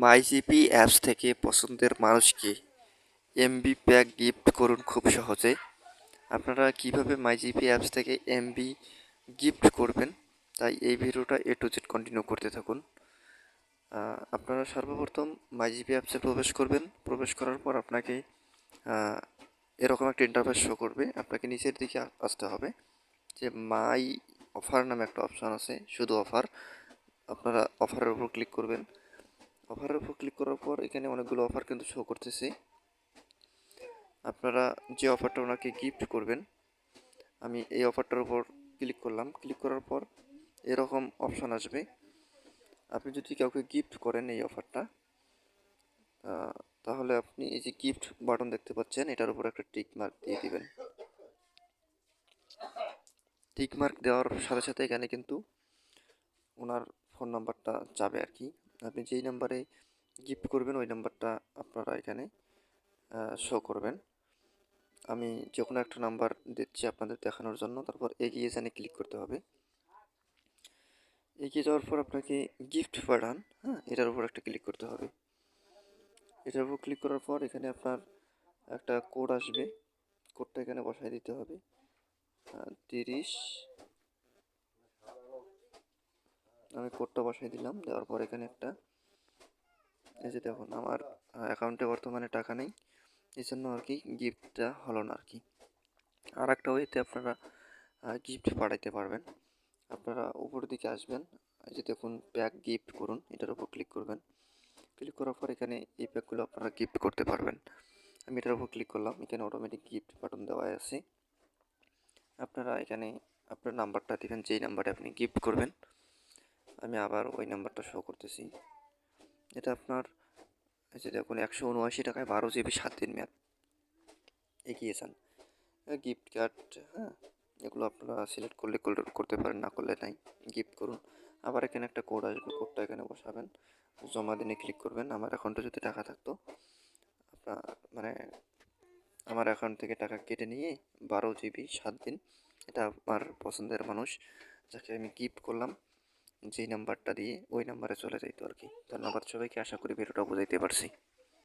MyGP apps থেকে পছন্দের মানুষকে এমবি প্যাক গিফট করুন খুব সহজে। আপনারা কীভাবে মাইজিপি অ্যাপস থেকে এমবি গিফট করবেন? তাই এই ভিডিওটা এ টু জেড কন্টিনিউ করতে থাকুন। আপনারা সর্বপ্রথম মাইজিপি অ্যাপসে প্রবেশ করবেন। প্রবেশ করার পর আপনাকে এরকম একটা ইন্টারফেস শো করবে। আপনাকে নিচের দিকে আসতে হবে। যে মাই অফার নামে একটা অপশান আছে, শুধু অফার। আপনারা অফারের উপর ক্লিক করবেন। অফারের উপর ক্লিক করার পর এখানে অনেকগুলো অফার কিন্তু শো করতেছে। আপনারা যে অফারটা ওনাকে গিফট করবেন, আমি এই অফারটার উপর ক্লিক করলাম। ক্লিক করার পর এরকম অপশান আসবে। আপনি যদি কাউকে গিফট করেন এই অফারটা তাহলে আপনি এই যে গিফট বাটন দেখতে পাচ্ছেন, এটার উপর একটা টিক মার্ক দিয়ে দিবেন। টিক মার্ক দেওয়ার সাথে সাথে এখানে কিন্তু ওনার ফোন নাম্বারটা যাবে আর কি। আপনি যেই নাম্বারে গিফট করবেন, ওই নাম্বারটা আপনারা এখানে শো করবেন। আমি যে কোনো একটা নাম্বার দিচ্ছি আপনাদের দেখানোর জন্য, তারপর এগিয়ে জানে ক্লিক করতে হবে। এগিয়ে যাওয়ার পর আপনাকে গিফট পাঠান হ্যাঁ এটার উপর একটা ক্লিক করতে হবে। এটার উপর ক্লিক করার পর এখানে আপনার একটা কোড আসবে। কোডটা এখানে বসাই দিতে হবে। তিরিশ আমি কোডটা বসাই দিলাম, দেওয়ার পর এখানে একটা, এই যে দেখুন, আমার অ্যাকাউন্টে বর্তমানে টাকা নেই এই জন্য আর কি গিফটটা হলো না আর কি। আর একটা ওয়েতে আপনারা গিফট পাঠাইতে পারবেন। আপনারা উপরের দিকে আসবেন, এই যে দেখুন প্যাক গিফট করুন, এটার উপর ক্লিক করবেন। ক্লিক করার পর এখানে এই প্যাকগুলো আপনারা গিফট করতে পারবেন। আমি এটার উপর ক্লিক করলাম, এখানে অটোমেটিক গিফট বাটন দেওয়া আছে। আপনারা এখানে আপনার নাম্বারটা দিবেন, যেই নাম্বারে আপনি গিফট করবেন। আমি আবার ওই নাম্বারটা শো করতেছি। এটা আপনার যে দেখুন, একশো উনআশি টাকায় বারো জিবি সাত দিন মেয়াদ। এগিয়ে যান। গিফট কার্ড হ্যাঁ এগুলো আপনারা সিলেক্ট করলে- করতে পারেন, না করলে নাই। গিফট করুন। আবার এখানে একটা কোড আসবে কোডটা এখানে বসাবেন। জমা দিনে ক্লিক করবেন। আমার অ্যাকাউন্টে যদি টাকা থাকতো, আপনার মানে আমার অ্যাকাউন্ট থেকে টাকা কেটে নিয়ে বারো জিবি সাত দিন, এটা আমার পছন্দের মানুষ, যাকে আমি গিফট করলাম। যেই নাম্বারটা দিয়ে ওই নাম্বারে চলে যাইতো আর কি ধন্যবাদ সবাইকে, আশা করি ভিডিওটা বুঝাইতে পারছি।